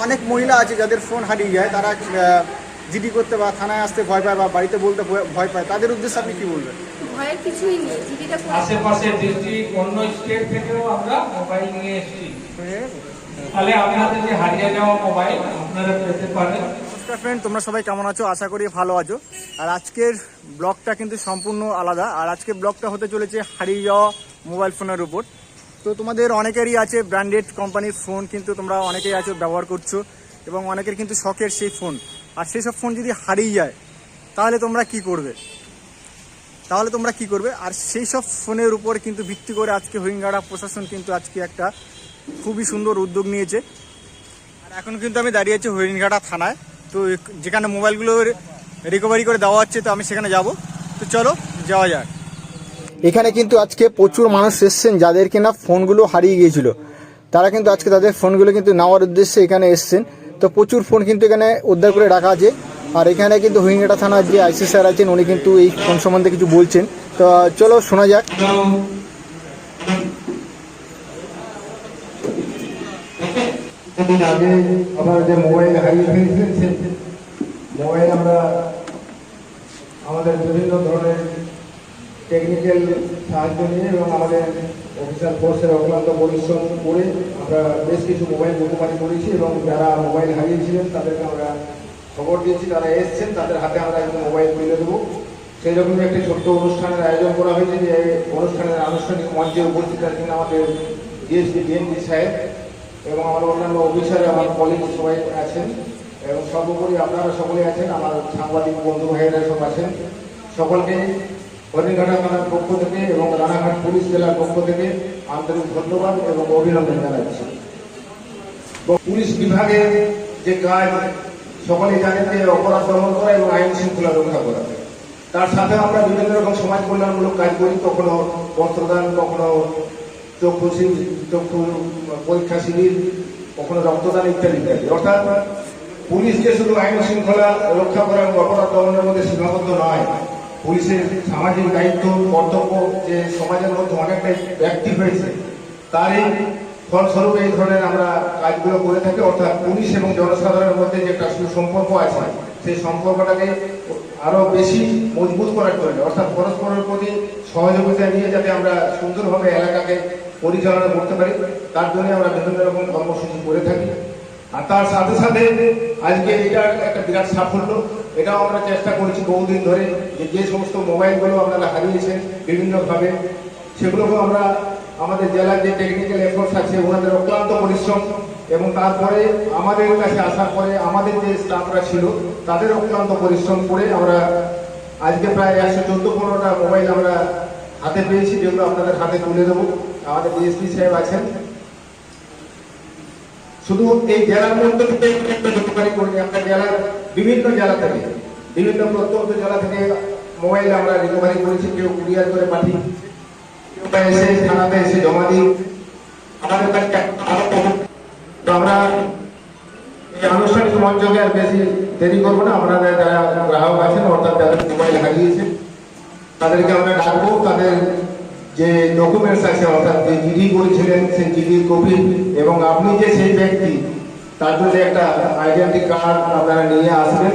অনেক মহিলা আছে যাদের ফোন হারিয়ে যায় তারা জিডি করতে বা থানায় আসতে ভয় পায় বা বাড়িতে বলতে ভয়- পায় তাদের উদ্দেশ্যে আপনি কি বলবেন? ভয়ের কিছুই নেই জিডিটা আশেপাশে ডিস্ট্রিক্ট অন্য স্টেট থেকেও আমরা মোবাইল নিয়ে এসেছি। তাহলে আপনাদের যে হারিয়ে যাওয়া মোবাইল আপনারা পেতে পারেন। ফ্রেন্ড তোমরা সবাই কেমন আছো? আশা করি ভালো আছো। আর আজকের ব্লগটা কিন্তু সম্পূর্ণ আলাদা। আর আজকের ব্লগটা হতে চলেছে হারিয়ে যাওয়া মোবাইল ফোনের উপর। তো তোমাদের অনেকেরই আছে ব্র্যান্ডেড কোম্পানির ফোন কিন্তু তোমরা অনেকেই আছো, ব্যবহার করছ, এবং অনেকের কিন্তু শখের সেই ফোন আর সেই সব ফোন যদি হারিয়ে যায়, তাহলে তোমরা কি করবে? তাহলে তোমরা কি করবে? আর সেই সব ফোনের উপর কিন্তু ভিত্তি করে আজকে হরিঙ্গাড়া প্রশাসন কিন্তু আজকে একটা খুবই সুন্দর উদ্যোগ নিয়েছে। আর এখন কিন্তু আমি দাঁড়িয়ে আছি হরিণঘাটা থানায়। তো যেখানে মোবাইলগুলো রিকভারি করে দেওয়া হচ্ছে, তো আমি সেখানে যাব। তো চলো, যাওয়া যাক। এখানে কিন্তু আজকে প্রচুর মানুষ এসছেন যাদের কিনা ফোনগুলো হারিয়ে গিয়েছিল। তারা কিন্তু আজকে তাদের ফোনগুলো কিন্তু নেওয়ার উদ্দেশ্যে এখানে এসছেন। তো প্রচুর ফোন কিন্তু এখানে উদ্ধার করে রাখা আছে। আর এখানে কিন্তু হরিণঘাটা থানার যে আইসি স্যার আছেন, উনি কিন্তু এই ফোন সম্বন্ধে কিছু বলছেন। তো চলো শোনা যাক। মোবাইল আমাদের বিভিন্ন ধরনের টেকনিক্যাল সাহায্য নিয়ে এবং আমাদের অফিসার ফোর্সের অক্লান্ত পরিশ্রম করে আমরা বেশ কিছু মোবাইল রিকভারি করেছি এবং যারা মোবাইল হারিয়েছিলেন তাদেরকে আমরা খবর দিয়েছি, তারা এসছেন, তাদের হাতে আমরা একদম মোবাইল তুলে দেবো। সেই রকম একটি ছোট্ট অনুষ্ঠানের আয়োজন করা হয়েছে যে অনুষ্ঠানের আনুষ্ঠানিক মঞ্চে উপস্থিত আছেন আমাদের ডিএসপি ডিএমপি সাহেব এবং আমার অন্যান্য অফিসার আমার কলিগ সবাই আছেন এবং সর্বোপরি আপনারা সকলে আছেন, আমার সাংবাদিক বন্ধু ভাইয়েরা সব আছেন। সকলকে হরিণঘাটা থানার পক্ষ থেকে এবং রানাঘাট পুলিশ জেলার পক্ষ থেকে আন্তরিক ধন্যবাদ এবং অভিনন্দন জানাচ্ছি। পুলিশ বিভাগের যে কাজ সকলে জানেন যে অপরাধ দমন করা এবং আইন শৃঙ্খলা রক্ষা করা। তার সাথে আমরা বিভিন্ন রকম সমাজ কল্যাণমূলক কাজ করি, কখনো বস্ত্রদান কখনো চক্ষু চক্ষু পরীক্ষা শিবির, কখনো রক্তদান ইত্যাদি ইত্যাদি। অর্থাৎ পুলিশকে শুধু আইন শৃঙ্খলা রক্ষা করা এবং অপরাধ দমনের মধ্যে সীমাবদ্ধ নয় পুলিশের সামাজিক দায়িত্ব, কর্তব্য যে সমাজের মধ্যে অনেকটাই ব্যক্তি হয়েছে, তারই ফলস্বরূপ এই ধরনের আমরা কাজগুলো করে থাকি। অর্থাৎ পুলিশ এবং জনসাধারণের মধ্যে যে একটা সুসম্পর্ক আছে, সেই সম্পর্কটাকে আরও বেশি মজবুত করার জন্য, অর্থাৎ পরস্পরের প্রতি সহযোগিতা নিয়ে যাতে আমরা সুন্দরভাবে এলাকাকে পরিচালনা করতে পারি, তার জন্য আমরা বিভিন্ন রকম কর্মসূচি করে থাকি। আর তার সাথে সাথে আজকে এটা একটা বিরাট সাফল্য। এটাও আমরা চেষ্টা করেছি বহুদিন ধরে যে যে সমস্ত মোবাইলগুলো আপনারা হারিয়েছেন বিভিন্নভাবে সেগুলোকে আমরা আমাদের জেলার যে টেকনিক্যাল এফোর্টস আছে, ওনাদের অক্লান্ত পরিশ্রম এবং তারপরে আমাদের কাছে আসার পরে আমাদের যে স্টাফরা ছিল, তাদের অক্লান্ত পরিশ্রম করে আমরা আজকে প্রায় একশো চোদ্দ পনেরোটা মোবাইল আমরা হাতে পেয়েছি, যেগুলো আপনাদের হাতে তুলে দেবো। আমাদের ডিএসপি সাহেব আছেন শুধু এই জেলার মধ্যে থেকে রিকভারি করি আমরা জেলার বিভিন্ন জেলা থেকে, বিভিন্ন প্রত্যন্ত জেলা থেকে মোবাইল আমরা রিকভারি করেছি, কেউ কুরিয়ার করে পাঠি এসে থানাতে এসে জমা দিই আমাদের কাছে তো আমরা এই আনুষ্ঠানিক মঞ্চকে আর বেশি দেরি করব না। আপনাদের যারা গ্রাহক আছেন, অর্থাৎ যাদের মোবাইল হারিয়েছে তাদেরকে আমরা ডাকবো। তাদের যে ডকুমেন্টস আছে, অর্থাৎ যে জিডি করেছিলেন সেই জিডির কপি এবং আপনি যে সেই ব্যক্তি, তার জন্য একটা আইডেন্টি কার্ড আপনারা নিয়ে আসবেন,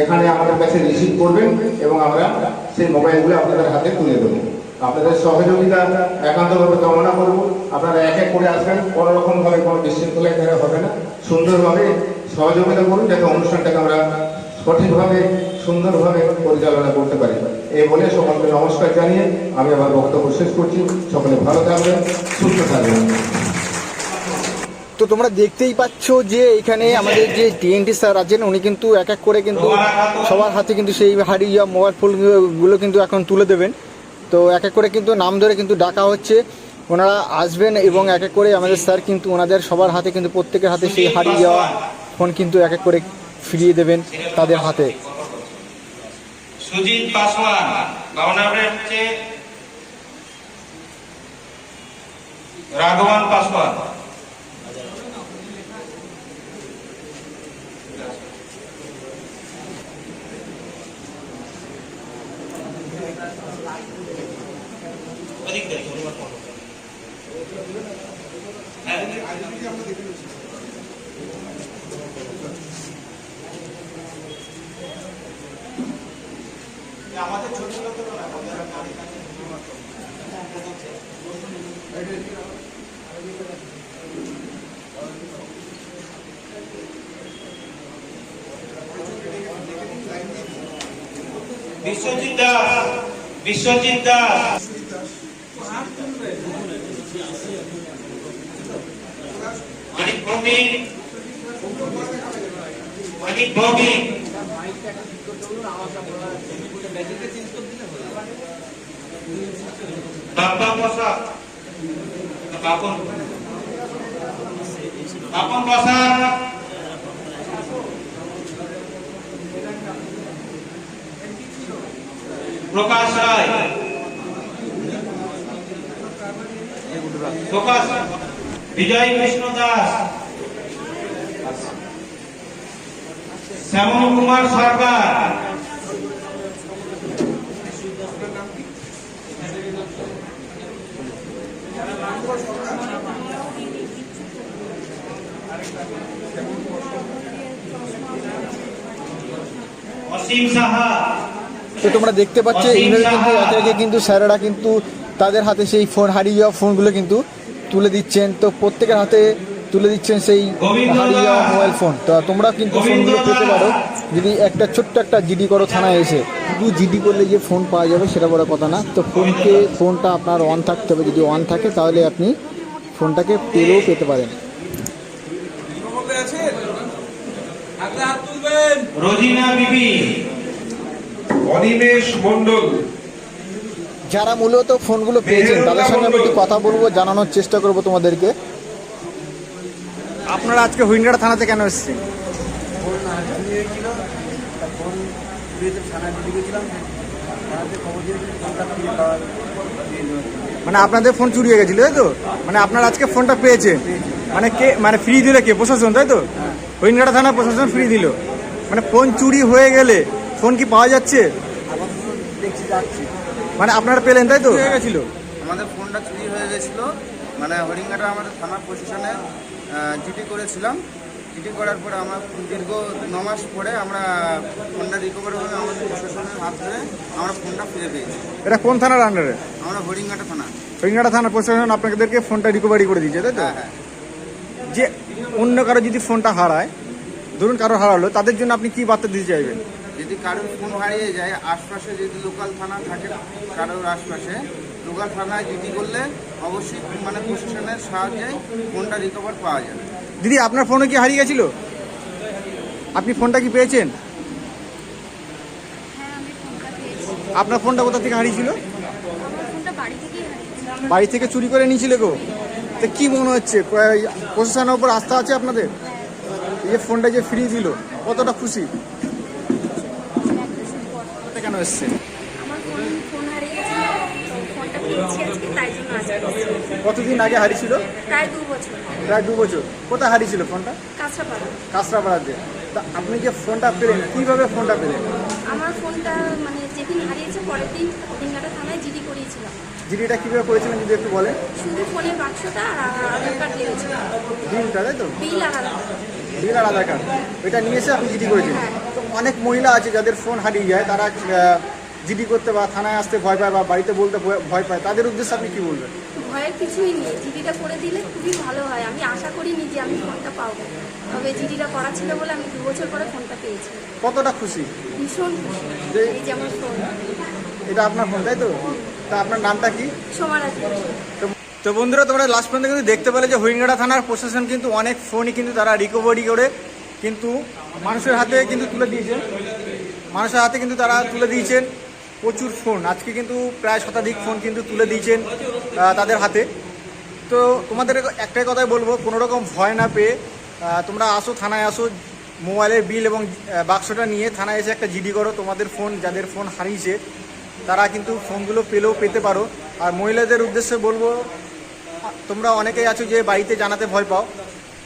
এখানে আমাদের কাছে রিসিভ করবেন, এবং আমরা সেই মোবাইলগুলো আপনাদের হাতে তুলে দেবো। আপনাদের সহযোগিতা একান্তভাবে কামনা করব। আপনারা এক এক করে আসবেন, কোনো রকমভাবে কোনো বিশৃঙ্খলা এখানে হবে না। সুন্দরভাবে সহযোগিতা করুন, যাতে অনুষ্ঠানটাকে আমরা সঠিকভাবে সুন্দরভাবে পরিচালনা করতে পারি। এই বলে সকলকে নমস্কার জানিয়ে আমি আমার বক্তব্য শেষ করছি। সকলে ভালো থাকবেন, সুস্থ থাকবেন। তো তোমরা দেখতেই পাচ্ছ যে এখানে আমাদের যে টিএনটি স্যার আছেন, উনি কিন্তু এক এক করে কিন্তু সবার হাতে কিন্তু সেই হারিয়ে যাওয়া মোবাইল ফোনগুলো কিন্তু এখন তুলে দেবেন। তো এক এক করে কিন্তু নাম ধরে কিন্তু ডাকা হচ্ছে। ওনারা আসবেন এবং এক এক করে আমাদের স্যার কিন্তু ওনাদের সবার হাতে কিন্তু প্রত্যেকের হাতে সেই হারিয়ে যাওয়া ফোন কিন্তু এক এক করে ফিরিয়ে দেবেন তাদের হাতে। সুজিত পাসওয়ান বাবা নামটা হচ্ছে রাঘবান পাসওয়ান হ্যাঁ। বিশ্বজিৎ দাস বিশ্বজিৎ দাস মানিক ভৌমিক। বাপ্পা বসাক বাপন বাপন বসাক প্রকাশ রায় প্রকাশ বিজয় কৃষ্ণ দাস শ্যামল কুমার সরকার তো তোমরা দেখতে পাচ্ছ এইভাবে কিন্তু কিন্তু স্যারেরা কিন্তু তাদের হাতে সেই ফোন হারিয়ে যাওয়া ফোনগুলো কিন্তু তুলে দিচ্ছেন। তো প্রত্যেকের হাতে তুলে দিচ্ছেন সেই হারিয়ে যাওয়া মোবাইল ফোন তো তোমরা কিন্তু ফোনগুলো পেতে পারো। যদি একটা ছোট্ট একটা জিডি করো থানায় এসে শুধু জিডি করলে যে ফোন পাওয়া যাবে সেটা বড় কথা না। তো ফোনকে ফোনটা আপনার অন থাকতে হবে যদি অন থাকে তাহলে আপনি ফোনটাকে পেলেও পেতে পারেন। রোজিনা বিবি অনিমেষ মণ্ডল। যারা মূলত ফোনগুলো পেয়েছেন তাদের সঙ্গে আমি একটু কথা বলব জানানোর চেষ্টা করব তোমাদেরকে। আপনারা আজকে হুইনগাড়া থানাতে কেন এসেছেন? মানে আপনাদের ফোন চুরি হয়ে গেছিল তাই তো? মানে আপনারা আজকে ফোনটা পেয়েছে। মানে কে মানে ফ্রি দিল কে? প্রশাসন তাই তো? হরিণঘাটা থানা প্রশাসন ফ্রি দিল। মানে ফোন চুরি হয়ে গেলে ফোন কি পাওয়া যাচ্ছে? মানে আপনারা পেলেন তাই তো? হয়ে গেছিল। আমাদের ফোনটা চুরি হয়ে গেছিল। মানে হরিঙ্গাটা আমাদের থানা প্রশাসনে জিডি করেছিলাম। জিডি করার পরে আমরা দীর্ঘ ন মাস পরে আমরা ফোনটা রিকভার হয়ে আমাদের প্রশাসনের হাত ধরে আমরা ফোনটা ফিরে পেয়েছি। এটা কোন থানার আন্ডারে আমরা হরিঙ্গাটা থানা। হরিণঘাটা থানা প্রশাসন আপনাদেরকে ফোনটা রিকভারি করে দিয়েছে তাই তো? হ্যাঁ হ্যাঁ। যে অন্য কারও যদি ফোনটা হারায় ধরুন কারও হারালো তাদের জন্য আপনি কি বার্তা দিতে চাইবেন? যদি কারোর ফোন হারিয়ে যায় আশপাশে যদি লোকাল থানা থাকে কারোর আশপাশে লোকাল থানায় জিডি করলে অবশ্যই মানে প্রশাসনের সাহায্যে ফোনটা রিকভার পাওয়া যাবে। দিদি আপনার ফোনে কি হারিয়ে গেছিল? আপনি ফোনটা কি পেয়েছেন? হ্যাঁ আপনার ফোনটা কোথা থেকে হারিয়েছিল? বাড়ি থেকে চুরি করে নিয়েছিল গো? তো কি মনে হচ্ছে? প্রশাসনের উপর আস্থা আছে আপনাদের? এই যে ফোনটা যে ফ্রি দিল কতটা খুশি? কেন এসছে আমার ফোন ফোন হারিয়ে গেছে তো ফোনটা পেয়েছি আজকে তাই জন্য আজকে কতদিন আগে হারিয়েছিল প্রায় দু বছর। প্রায় দু বছর। কোথায় হারিয়েছিল ফোনটা? কাঁচরাপাড়া। কাঁচরাপাড়াতে তা আপনি যে ফোনটা পেলেন কীভাবে ফোনটা পেলেন? আমার ফোনটা মানে যেদিন হারিয়েছে পরের দিন দিনঘাটা থানায় জিডি করিয়েছিলাম। জিডিটা কীভাবে করেছিলেন যদি একটু বলেন? শুধু ফোনের বাক্সটা আর আধার কার্ড লেগেছিল বিলটা তাই তো? Bill card. বিল আর আধার কার্ড। এটা নিয়ে এসে আপনি জিডি করেছেন তো অনেক মহিলা আছে যাদের ফোন হারিয়ে যায় তারা জিডি করতে বা থানায় আসতে ভয় পায় বা বাড়িতে বলতে ভয়- পায় তাদের উদ্দেশ্যে আপনি কি বলবেন? ভয়ের কিছুই নেই। জিডিটা করে দিলে খুবই ভালো হয়। আমি আশা করিনি যে আমি ফোনটা পাবো। তবে জিডিটা করা ছিল বলে আমি দু বছর পরে ফোনটা পেয়েছি। কতটা খুশি? ভীষণ খুশি। যে- এই ফোন। এটা আপনার ফোন তাই তো? তা আপনার নামটা কি? সমারাজ তো বন্ধুরা তোমরা লাস্ট পর্যন্ত কিন্তু দেখতে পেলে যে হরিঙ্গাড়া থানার প্রশাসন কিন্তু অনেক ফোনই কিন্তু তারা রিকভারি করে কিন্তু মানুষের হাতে কিন্তু তুলে দিয়েছেন। মানুষের হাতে কিন্তু তারা তুলে দিয়েছেন। প্রচুর ফোন আজকে কিন্তু প্রায় শতাধিক ফোন কিন্তু তুলে দিয়েছেন তাদের হাতে। তো তোমাদের একটাই কথাই বলব, কোনো রকম ভয় না পেয়ে তোমরা আসো, থানায় আসো, মোবাইলের বিল এবং বাক্সটা নিয়ে থানায় এসে একটা জিডি করো, তোমাদের ফোন যাদের ফোন হারিয়েছে, তারা কিন্তু ফোনগুলো পেলেও পেতে পারো। আর মহিলাদের উদ্দেশ্যে বলব, তোমরা অনেকেই আছো যে বাড়িতে জানাতে ভয় পাও।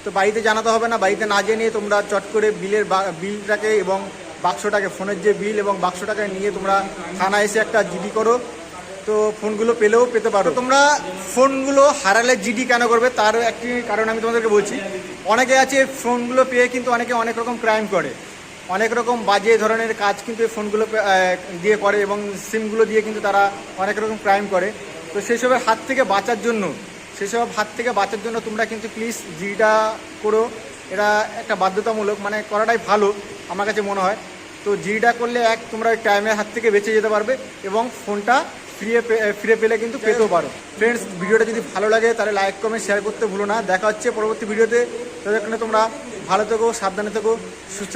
তো বাড়িতে জানাতে হবে না, বাড়িতে না জেনে তোমরা চট করে বিলের বিলটাকে এবং বাক্সটাকে, ফোনের যে বিল এবং বাক্সটাকে নিয়ে তোমরা থানায় এসে একটা জিডি করো। তো ফোনগুলো পেলেও পেতে পারো। তোমরা ফোনগুলো হারালে জিডি কেন করবে? তার একটি কারণ আমি তোমাদেরকে বলছি। অনেকে আছে ফোনগুলো পেয়ে কিন্তু অনেকে অনেক রকম ক্রাইম করে। অনেক রকম বাজে ধরনের কাজ কিন্তু এই ফোনগুলো দিয়ে করে এবং সিমগুলো দিয়ে কিন্তু তারা অনেক রকম ক্রাইম করে। তো সেসবের হাত থেকে বাঁচার জন্য, সেসব হাত থেকে বাঁচার জন্য তোমরা কিন্তু প্লিজ জিটা করো। এটা একটা বাধ্যতামূলক মানে করাটাই ভালো। আমার কাছে মনে হয়। তো জিডিটা করলে এক তোমরা ওই টাইমের হাত থেকে বেঁচে যেতে পারবে এবং ফোনটা ফিরে ফিরে পেলে কিন্তু পেতেও পারো। ফ্রেন্ডস ভিডিওটা যদি ভালো লাগে তাহলে লাইক কমেন্ট শেয়ার করতে ভুলো না। দেখা হচ্ছে পরবর্তী ভিডিওতে ততক্ষণে তোমরা ভালো থেকো সাবধানে থেকো সুস্থ